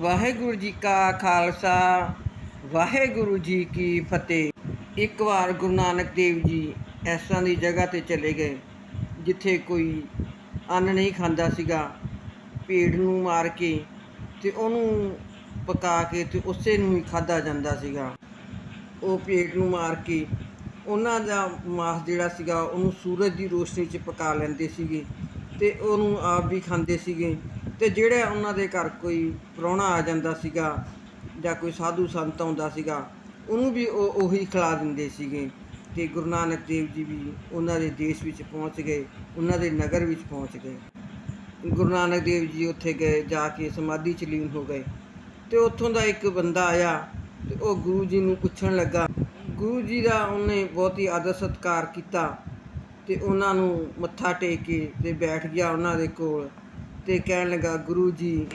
ਵਾਹਿਗੁਰੂ ਜੀ ਕਾ ਖਾਲਸਾ, ਵਾਹਿਗੁਰੂ ਜੀ ਕੀ ਫਤਿਹ। ਇੱਕ ਵਾਰ ਗੁਰੂ ਨਾਨਕ ਦੇਵ ਜੀ ਇਸ ਤਰ੍ਹਾਂ ਦੀ ਜਗ੍ਹਾ ਤੇ ਚਲੇ ਗਏ, ਜਿੱਥੇ ਕੋਈ ਅੰਨ ਨਹੀਂ ਖਾਂਦਾ ਸੀਗਾ। ਭੇਡ ਨੂੰ ਮਾਰ ਕੇ ਤੇ ਉਹਨੂੰ ਪਕਾ ਕੇ ਤੇ ਉਸੇ ਨੂੰ ਹੀ ਖਾਦਾ ਜਾਂਦਾ ਸੀਗਾ। ਉਹ ਭੇਡ ਨੂੰ ਮਾਰ ਕੇ ਉਹਨਾਂ ਦਾ ਮਾਸ ਜਿਹੜਾ ਸੀਗਾ, ਉਹਨੂੰ ਸੂਰਜ ਦੀ ਰੋਸ਼ਨੀ 'ਚ ਪਕਾ ਲੈਂਦੇ ਸੀਗੇ ਤੇ ਉਹਨੂੰ ਆਪ ਵੀ ਖਾਂਦੇ ਸੀਗੇ। ਤੇ ਜਿਹੜਾ ਉਹਨਾਂ ਦੇ ਘਰ ਕੋਈ ਪ੍ਰਾਹੁਣਾ ਆ ਜਾਂਦਾ ਸੀਗਾ ਜਾਂ ਕੋਈ ਸਾਧੂ ਸੰਤ ਆਉਂਦਾ ਸੀਗਾ, ਉਹਨੂੰ ਵੀ ਉਹ ਉਹੀ ਖਿਲਾ ਦਿੰਦੇ ਸੀਗੇ ਤੇ ਗੁਰੂ ਨਾਨਕ ਦੇਵ ਜੀ ਵੀ ਉਹਨਾਂ ਦੇ ਦੇਸ਼ ਵਿੱਚ ਪਹੁੰਚ ਗਏ, ਉਹਨਾਂ ਦੇ ਨਗਰ ਵਿੱਚ ਪਹੁੰਚ ਗਏ। ਗੁਰੂ ਨਾਨਕ ਦੇਵ ਜੀ ਉੱਥੇ ਗਏ, ਜਾ ਕੇ ਸਮਾਧੀ ਚ ਲੀਨ ਹੋ ਗਏ ਤੇ ਉੱਥੋਂ ਦਾ ਇੱਕ ਬੰਦਾ ਆਇਆ ਤੇ ਉਹ ਗੁਰੂ ਜੀ ਨੂੰ ਪੁੱਛਣ ਲੱਗਾ। ਗੁਰੂ ਜੀ ਦਾ ਉਹਨੇ ਬਹੁਤ ਹੀ ਆਦਰ ਸਤਿਕਾਰ ਕੀਤਾ ਤੇ ਉਹਨਾਂ ਨੂੰ ਮੱਥਾ ਟੇਕ ਕੇ ਤੇ ਬੈਠ ਗਿਆ ਉਹਨਾਂ ਦੇ ਕੋਲ। ਤੇ ਕਹਿਣ ਲੱਗਾ, ਗੁਰੂ ਜੀ,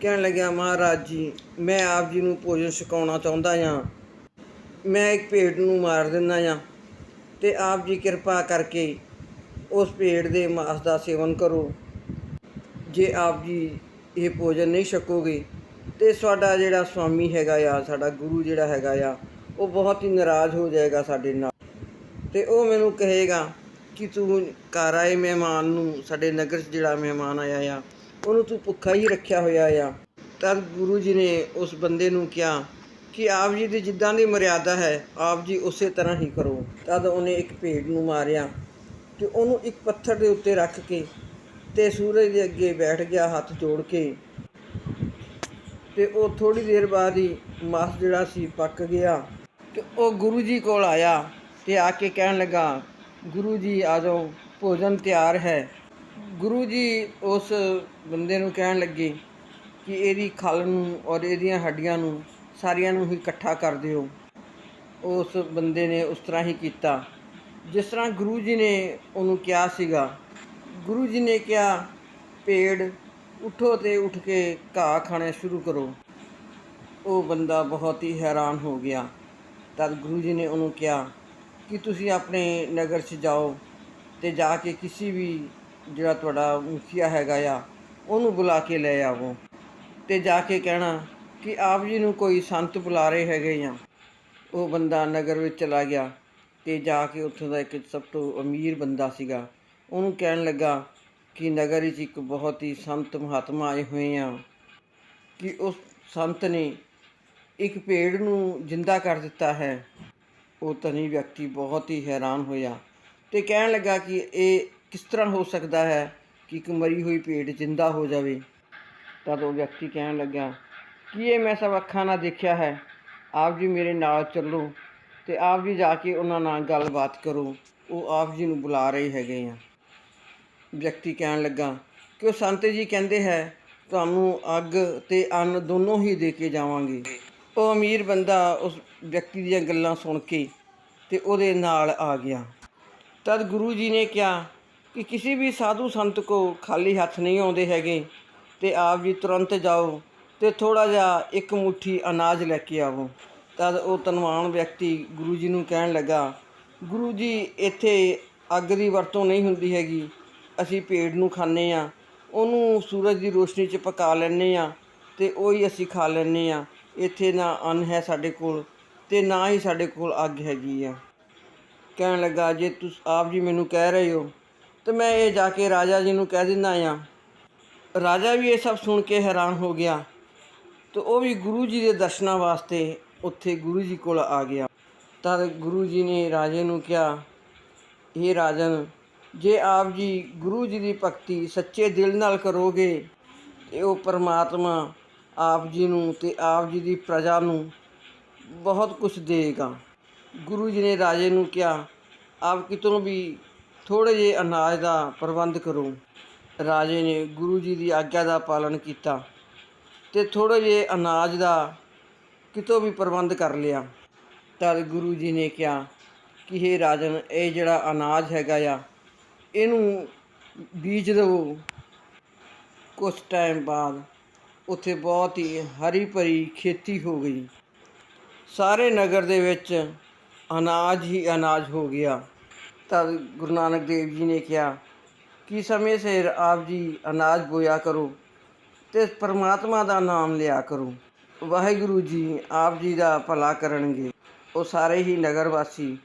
ਕਹਿਣ ਲੱਗਿਆ, ਮਹਾਰਾਜ ਜੀ, ਮੈਂ ਆਪ ਜੀ ਨੂੰ ਭੋਜਨ ਛਕਾਉਣਾ ਚਾਹੁੰਦਾ ਹਾਂ। ਮੈਂ ਇੱਕ ਭੇਡ ਨੂੰ ਮਾਰ ਦਿੰਦਾ ਹਾਂ ਤੇ ਆਪ ਜੀ ਕਿਰਪਾ ਕਰਕੇ ਉਸ ਭੇਡ ਦੇ ਮਾਸ ਦਾ ਸੇਵਨ ਕਰੋ। ਜੇ ਆਪ ਜੀ ਇਹ ਭੋਜਨ ਨਹੀਂ ਛਕੋਗੇ, ਤੇ ਸਾਡਾ ਜਿਹੜਾ ਸਵਾਮੀ ਹੈਗਾ ਆ, ਸਾਡਾ ਗੁਰੂ ਜਿਹੜਾ ਹੈਗਾ ਆ, ਉਹ ਬਹੁਤ ਹੀ ਨਾਰਾਜ਼ ਹੋ ਜਾਏਗਾ ਸਾਡੇ ਨਾਲ। ਤੇ ਉਹ ਮੈਨੂੰ ਕਹੇਗਾ ਕਿ ਤੂੰ ਘਰ ਆਏ ਮਹਿਮਾਨ ਨੂੰ, ਸਾਡੇ ਨਗਰ 'ਚ ਜਿਹੜਾ ਮਹਿਮਾਨ ਆਇਆ ਆ, ਉਹਨੂੰ ਤੂੰ ਭੁੱਖਾ ਹੀ ਰੱਖਿਆ ਹੋਇਆ ਆ। ਤਦ ਗੁਰੂ ਜੀ ਨੇ ਉਸ ਬੰਦੇ ਨੂੰ ਕਿਹਾ ਕਿ ਆਪ ਜੀ ਦੀ ਜਿੱਦਾਂ ਦੀ ਮਰਿਆਦਾ ਹੈ, ਆਪ ਜੀ ਉਸੇ ਤਰ੍ਹਾਂ ਹੀ ਕਰੋ। ਤਦ ਉਹਨੇ ਇੱਕ ਭੇਡ ਨੂੰ ਮਾਰਿਆ ਤੇ ਉਹਨੂੰ ਇੱਕ ਪੱਥਰ ਦੇ ਉੱਤੇ ਰੱਖ ਕੇ ਤੇ ਸੂਰਜ ਦੇ ਅੱਗੇ ਬੈਠ ਗਿਆ ਹੱਥ ਜੋੜ ਕੇ। ਤੇ ਉਹ ਥੋੜੀ ਦੇਰ ਬਾਅਦ ਹੀ ਮਾਸ ਜਿਹੜਾ ਸੀ ਪੱਕ ਗਿਆ ਤੇ ਉਹ ਗੁਰੂ ਜੀ ਕੋਲ ਆਇਆ ਤੇ ਆ ਕੇ ਕਹਿਣ ਲੱਗਾ ਗੁਰੂ ਜੀ ਆ ਜਾਓ ਭੋਜਨ ਤਿਆਰ ਹੈ। ਗੁਰੂ ਜੀ ਉਸ ਬੰਦੇ ਨੂੰ ਕਹਿਣ ਲੱਗੇ ਕਿ ਇਹਦੀ ਖਲ ਨੂੰ ਔਰ ਇਹਦੀਆਂ ਹੱਡੀਆਂ ਨੂੰ ਸਾਰੀਆਂ ਨੂੰ ਹੀ ਇਕੱਠਾ ਕਰ ਦਿਓ। ਉਸ ਬੰਦੇ ਨੇ ਉਸ ਤਰ੍ਹਾਂ ਹੀ ਕੀਤਾ। ਜਿਸ ਤਰ੍ਹਾਂ ਗੁਰੂ ਜੀ ਨੇ ਉਹਨੂੰ ਕਿਹਾ ਸੀਗਾ, ਗੁਰੂ ਜੀ ਨੇ ਕਿਹਾ ਪੇੜ ਉਠੋ ਤੇ ਉੱਠ ਕੇ ਘਾਹ ਖਾਣਾ ਸ਼ੁਰੂ ਕਰੋ। ਉਹ ਬੰਦਾ ਬਹੁਤ ਹੀ ਹੈਰਾਨ ਹੋ ਗਿਆ। ਤਦ ਗੁਰੂ ਜੀ ਨੇ ਉਹਨੂੰ ਕਿਹਾ ਕਿ ਤੁਸੀਂ ਆਪਣੇ ਨਗਰ 'ਚ ਜਾਓ ਤੇ ਜਾ ਕੇ ਕਿਸੇ ਵੀ ਜਿਹੜਾ ਤੁਹਾਡਾ ਮੁਖੀਆ ਹੈਗਾ ਆ, ਉਹਨੂੰ ਬੁਲਾ ਕੇ ਲੈ ਆਵੋ ਤੇ ਜਾ ਕੇ ਕਹਿਣਾ ਕਿ ਆਪ ਜੀ ਨੂੰ ਕੋਈ ਸੰਤ ਬੁਲਾ ਰਹੇ ਹੈਗੇ ਆ, ਉਹ ਬੰਦਾ ਨਗਰ ਵਿੱਚ ਚਲਾ ਗਿਆ ਤੇ ਜਾ ਕੇ ਉੱਥੋਂ ਦਾ ਇੱਕ ਸਭ ਤੋਂ ਅਮੀਰ ਬੰਦਾ ਸੀਗਾ। ਉਹਨੂੰ ਕਹਿਣ ਲੱਗਾ ਕਿ ਨਗਰ ਵਿੱਚ ਇੱਕ ਬਹੁਤ ਹੀ ਸੰਤ ਮਹਾਤਮਾ ਆਏ ਹੋਏ ਆ ਕਿ ਉਸ ਸੰਤ ਨੇ ਇੱਕ ਪੇੜ ਨੂੰ ਜਿੰਦਾ ਕਰ ਦਿੱਤਾ ਹੈ। ਉਹ ਧਨੀ ਵਿਅਕਤੀ ਬਹੁਤ ਹੀ ਹੈਰਾਨ ਹੋਇਆ ਤੇ ਕਹਿਣ ਲੱਗਾ ਕਿ ਇਹ ਕਿਸ ਤਰ੍ਹਾਂ ਹੋ ਸਕਦਾ ਹੈ ਕਿ ਇੱਕ ਮਰੀ ਹੋਈ ਪੇੜ ਜਿੰਦਾ ਹੋ ਜਾਵੇ। ਤਦ ਉਹ ਵਿਅਕਤੀ ਕਹਿਣ ਲੱਗਾ, ਕਿ ਇਹ ਮੈਂ ਸਭ ਅੱਖਾਂ ਨਾਲ ਦੇਖਿਆ ਹੈ? ਆਪ ਜੀ ਮੇਰੇ ਨਾਲ ਚੱਲੋ ਤੇ ਆਪ ਜੀ ਜਾ ਕੇ ਉਹਨਾਂ ਨਾਲ ਗੱਲਬਾਤ ਕਰੋ। ਉਹ ਆਪ ਜੀ ਨੂੰ ਬੁਲਾ ਰਹੇ ਹੈਗੇ ਆ। ਵਿਅਕਤੀ ਕਹਿਣ ਲੱਗਾ ਕਿ ਉਹ ਸੰਤ ਜੀ ਕਹਿੰਦੇ ਹੈ, ਤੁਹਾਨੂੰ ਅੱਗ ਤੇ ਅੰਨ ਦੋਨੋਂ ਹੀ ਦੇ ਕੇ ਜਾਵਾਂਗੇ। ਉਹ ਅਮੀਰ ਬੰਦਾ ਉਸ ਵਿਅਕਤੀ ਦੀਆਂ ਗੱਲਾਂ ਸੁਣ ਕੇ ਤੇ ਉਹਦੇ ਨਾਲ ਆ ਗਿਆ। ਤਦ ਗੁਰੂ ਜੀ ਨੇ ਕਿਹਾ ਕਿ ਕਿਸੇ ਵੀ ਸਾਧੂ ਸੰਤ ਕੋ ਖਾਲੀ ਹੱਥ ਨਹੀਂ ਆਉਂਦੇ ਹੈਗੇ ਤੇ ਆਪ ਜੀ ਤੁਰੰਤ ਜਾਓ ਤੇ ਥੋੜਾ ਜਿਹਾ ਇੱਕ ਮੁਠੀ ਅਨਾਜ ਲੈ ਕੇ ਆਵੋ। ਤਦ ਉਹ ਤਨਵਾਨ ਵਿਅਕਤੀ ਗੁਰੂ ਜੀ ਨੂੰ ਕਹਿਣ ਲੱਗਾ, ਗੁਰੂ ਜੀ, ਇੱਥੇ ਅੱਗ ਦੀ ਵਰਤੋਂ ਨਹੀਂ ਹੁੰਦੀ ਹੈਗੀ। ਅਸੀਂ ਪੇੜ ਨੂੰ ਖਾਂਦੇ ਆ ਉਹਨੂੰ ਸੂਰਜ ਦੀ ਰੋਸ਼ਨੀ 'ਚ ਪਕਾ ਲੈਂਦੇ ਆ ਤੇ ਉਹੀ ਅਸੀਂ ਖਾ ਲੈਂਦੇ ਆ ਇੱਥੇ ਨਾ ਅੰਨ ਹੈ ਸਾਡੇ ਕੋਲ ਤੇ ਨਾ ਹੀ ਸਾਡੇ ਕੋਲ ਅੱਗ ਹੈਗੀ ਆ। ਕਹਿਣ ਲੱਗਾ, ਜੇ ਤੁਸੀਂ ਆਪ ਜੀ ਮੈਨੂੰ ਕਹਿ ਰਹੇ ਹੋ, ਤੇ ਮੈਂ ਇਹ ਜਾ ਕੇ ਰਾਜਾ ਜੀ ਨੂੰ ਕਹਿ ਦਿੰਦਾ ਆ। ਰਾਜਾ ਵੀ ਇਹ ਸਭ ਸੁਣ ਕੇ ਹੈਰਾਨ ਹੋ ਗਿਆ ਤੇ ਉਹ ਵੀ ਗੁਰੂ ਜੀ ਦੇ ਦਰਸ਼ਨਾਂ ਵਾਸਤੇ ਉੱਥੇ ਗੁਰੂ ਜੀ ਕੋਲ ਆ ਗਿਆ। ਤਦ ਗੁਰੂ ਜੀ ਨੇ ਰਾਜੇ ਨੂੰ ਕਿਹਾ ਇਹ ਰਾਜਨ, ਜੇ ਆਪ ਜੀ ਗੁਰੂ ਜੀ ਦੀ ਭਗਤੀ ਸੱਚੇ ਦਿਲ ਨਾਲ ਕਰੋਗੇ ਤੇ ਉਹ ਪਰਮਾਤਮਾ ਆਪ ਜੀ ਨੂੰ ਤੇ ਆਪ ਜੀ ਦੀ ਪ੍ਰਜਾ ਨੂੰ ਬਹੁਤ ਕੁਝ ਦੇਗਾ ਗੁਰੂ ਜੀ ਨੇ ਰਾਜੇ ਨੂੰ ਕਿਹਾ, ਆਪ ਕਿਤੋਂ ਵੀ ਥੋੜੇ ਜਿਹੇ ਅਨਾਜ ਦਾ ਪ੍ਰਬੰਧ ਕਰੋ। ਰਾਜੇ ਨੇ ਗੁਰੂ ਜੀ ਦੀ ਆਗਿਆ ਦਾ ਪਾਲਣ ਕੀਤਾ ਤੇ ਥੋੜੇ ਜਿਹੇ ਅਨਾਜ ਦਾ ਕਿਤੋਂ ਵੀ ਪ੍ਰਬੰਧ ਕਰ ਲਿਆ। ਤਦ ਗੁਰੂ ਜੀ ਨੇ ਕਿਹਾ ਕਿ ਇਹ ਰਾਜਨ, ਇਹ ਜਿਹੜਾ ਅਨਾਜ ਹੈਗਾ ਆ, ਇਹਨੂੰ ਬੀਜ ਦਿਓ ਕੁਝ ਟਾਈਮ ਬਾਅਦ ਉੱਥੇ ਬਹੁਤ ਹੀ ਹਰੀ ਭਰੀ ਖੇਤੀ ਹੋ ਗਈ। ਸਾਰੇ ਨਗਰ ਦੇ ਵਿੱਚ ਅਨਾਜ ਹੀ ਅਨਾਜ ਹੋ ਗਿਆ। ਤਦ ਗੁਰੂ ਨਾਨਕ ਦੇਵ ਜੀ ਨੇ ਕਿਹਾ, ਕਿ ਸਮੇਂ ਸਿਰ ਆਪ ਜੀ ਅਨਾਜ ਬੋਇਆ ਕਰੋ ਤੇ ਪਰਮਾਤਮਾ ਦਾ ਨਾਮ ਲਿਆ ਕਰੋ। ਵਾਹਿਗੁਰੂ ਜੀ ਆਪ ਜੀ ਦਾ ਭਲਾ ਕਰਨਗੇ। ਉਹ ਸਾਰੇ ਹੀ ਨਗਰ ਵਾਸੀ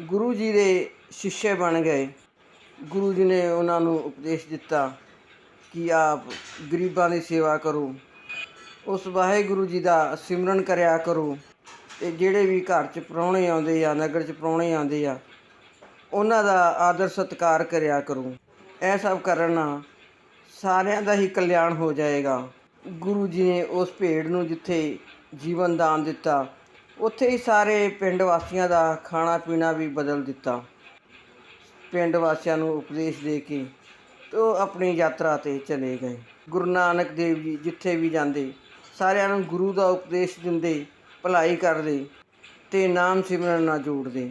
ਗੁਰੂ ਜੀ ਦੇ ਸ਼ਿష్ਯ ਬਣ ਗਏ। ਗੁਰੂ ਜੀ ਨੇ ਉਹਨਾਂ ਨੂੰ ਉਪਦੇਸ਼ ਦਿੱਤਾ ਕਿ ਆਪ ਗਰੀਬਾਂ ਦੀ ਸੇਵਾ ਕਰੋ। ਉਸ ਵਾਹਿਗੁਰੂ ਜੀ ਦਾ ਸਿਮਰਨ ਕਰਿਆ ਕਰੋ। ਤੇ ਜਿਹੜੇ ਵੀ ਘਰ 'ਚ ਪ੍ਰਾਹੁਣੇ ਆਉਂਦੇ ਆ, ਨਗਰ 'ਚ ਪ੍ਰਾਹੁਣੇ ਆਉਂਦੇ ਆ, ਉਹਨਾਂ ਦਾ ਆਦਰ ਸਤਿਕਾਰ ਕਰਿਆ ਕਰੋ। ਇਹ ਸਭ ਕਰਨ ਨਾਲ ਸਾਰਿਆਂ ਦਾ ਹੀ ਕਲਿਆਣ ਹੋ ਜਾਏਗਾ। ਗੁਰੂ ਜੀ ਨੇ ਉਸ ਭੇਡ ਨੂੰ ਜਿੱਥੇ ਜੀਵਨ ਦਾਨ ਦਿੱਤਾ, ਉੱਥੇ ਹੀ ਸਾਰੇ ਪਿੰਡ ਵਾਸੀਆਂ ਦਾ ਖਾਣਾ ਪੀਣਾ ਵੀ ਬਦਲ ਦਿੱਤਾ। ਪਿੰਡ ਵਾਸੀਆਂ ਨੂੰ ਉਪਦੇਸ਼ ਦੇ ਕੇ ਤੇ ਉਹ ਆਪਣੀ ਯਾਤਰਾ ਤੇ ਚਲੇ ਗਏ। ਗੁਰੂ ਨਾਨਕ ਦੇਵ ਜੀ ਜਿੱਥੇ ਵੀ ਜਾਂਦੇ ਸਾਰਿਆਂ ਨੂੰ ਗੁਰੂ ਦਾ ਉਪਦੇਸ਼ ਦਿੰਦੇ ਭਲਾਈ ਕਰਦੇ ਅਤੇ ਨਾਮ ਸਿਮਰਨ ਨਾਲ ਜੋੜਦੇ।